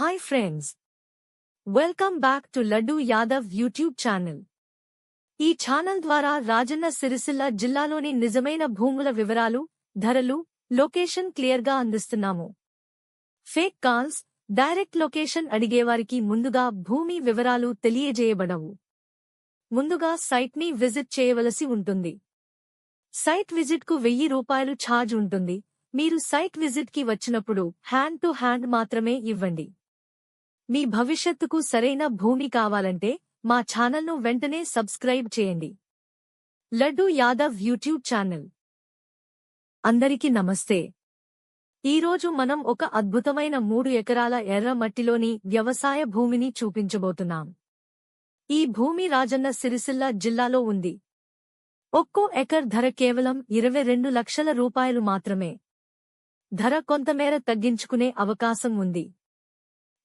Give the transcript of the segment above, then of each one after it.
Hi friends welcome back to Laddu Yadav YouTube channel ఈ channel ద్వారా రాజన్న సిరిసిల్ల జిల్లాలోని నిజమైన భూముల వివరాలు ధరలు లొకేషన్ క్లియర్గా అందిస్తున్నాము. ఫేక్ కాల్స్ డైరెక్ట్ లొకేషన్ అడిగేవారికి ముందుగా భూమి వివరాలు తెలియజేయబడవు. ముందుగా సైట్ని విజిట్ చేయవలసి ఉంటుంది. సైట్ విజిట్కు వెయ్యి రూపాయలు ఛార్జ్ ఉంటుంది. మీరు సైట్ విజిట్కి వచ్చినప్పుడు హ్యాండ్ టు హ్యాండ్ మాత్రమే ఇవ్వండి. మీ భవిష్యత్తుకు సరైన భూమి కావాలంటే మా ఛానల్ను వెంటనే సబ్స్క్రైబ్ చేయండి. Laddu Yadav YouTube channel. అందరికీ నమస్తే. ఈరోజు మనం ఒక అద్భుతమైన మూడు ఎకరాల ఎర్ర మట్టిలోని వ్యవసాయ భూమిని చూపించబోతున్నాం. ఈ భూమి రాజన్న సిరిసిల్ల జిల్లాలో ఉంది. ఒక్కో ఎకర్ ధర కేవలం ఇరవై రెండు లక్షల రూపాయలు మాత్రమే. ధర కొంతమేర తగ్గించుకునే అవకాశం ఉంది.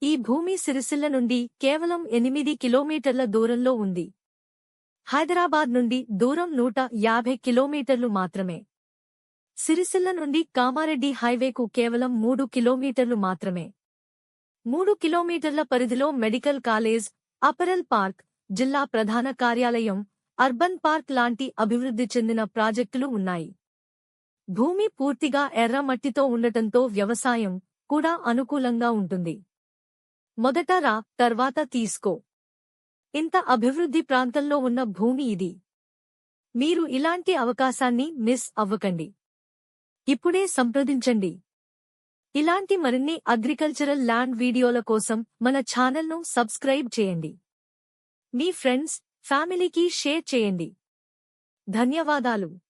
ఈ భూమి సిరిసిల్ల నుండి కేవలం ఎనిమిది కిలోమీటర్ల దూరంలో ఉంది. హైదరాబాద్ నుండి దూరం నూట యాభై కిలోమీటర్లు మాత్రమే. సిరిసిల్ల నుండి కామారెడ్డి హైవేకు కేవలం మూడు కిలోమీటర్లు మాత్రమే. మూడు కిలోమీటర్ల పరిధిలో మెడికల్ కాలేజ్ అపరల్ పార్క్ జిల్లా ప్రధాన కార్యాలయం అర్బన్ పార్క్ లాంటి అభివృద్ధి చెందిన ప్రాజెక్టులు ఉన్నాయి. భూమి పూర్తిగా ఎర్రమట్టితో ఉండటంతో వ్యవసాయం కూడా అనుకూలంగా ఉంటుంది. మొదట రా తర్వాత తీసుకో. ఇంత అభివృద్ధి ప్రాంతంలో ఉన్న భూమి ఇది. మీరు ఇలాంటి అవకాశాన్ని మిస్ అవ్వకండి. ఇప్పుడే సంప్రదించండి. ఇలాంటి మరిన్ని అగ్రికల్చరల్ ల్యాండ్ వీడియోల కోసం మన ఛానల్ను సబ్స్క్రైబ్ చేయండి. మీ ఫ్రెండ్స్ ఫ్యామిలీకి షేర్ చేయండి. ధన్యవాదాలు.